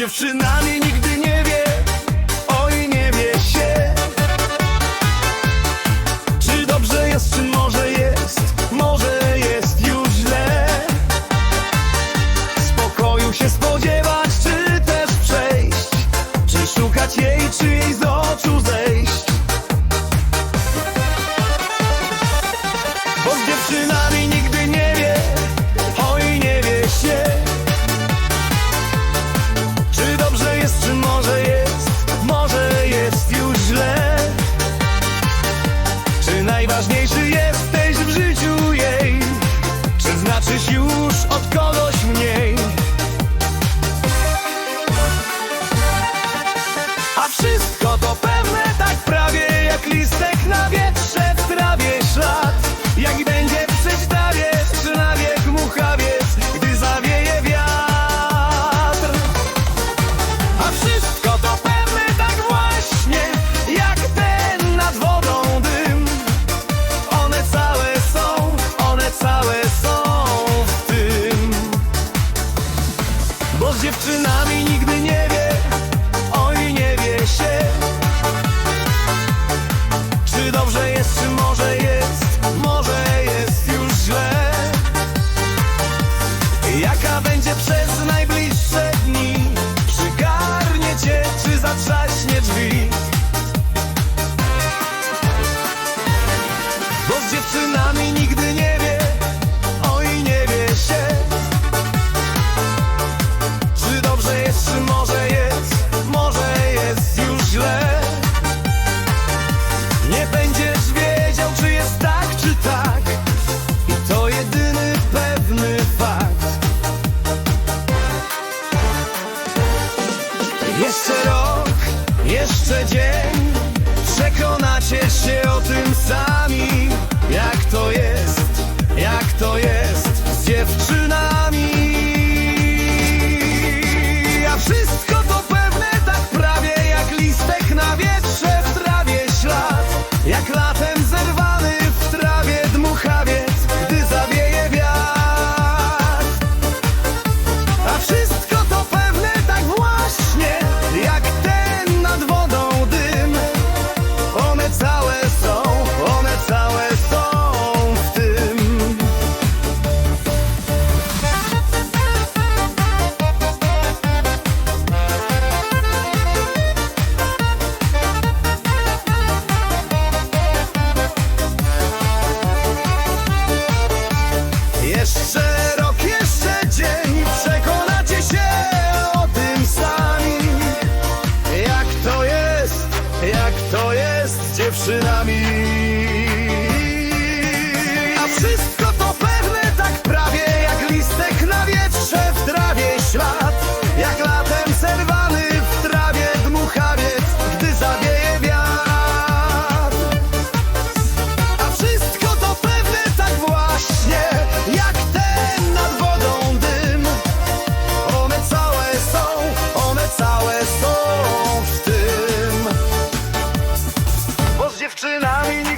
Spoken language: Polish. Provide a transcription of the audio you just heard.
dziewczynami nigdy nie wie Oj, nie wie się. Czy dobrze jest, czy może jest Może jest już źle. Spokoju się spodziewać, czy też przejść Czy szukać jej, czy jej znaczysz już od kogo Z dziewczynami nigdy nie wie Oj, nie wie się. Czy dobrze Jeszcze rok, jeszcze dzień. Przekonacie się o tym sami. dziewczynami 是哪里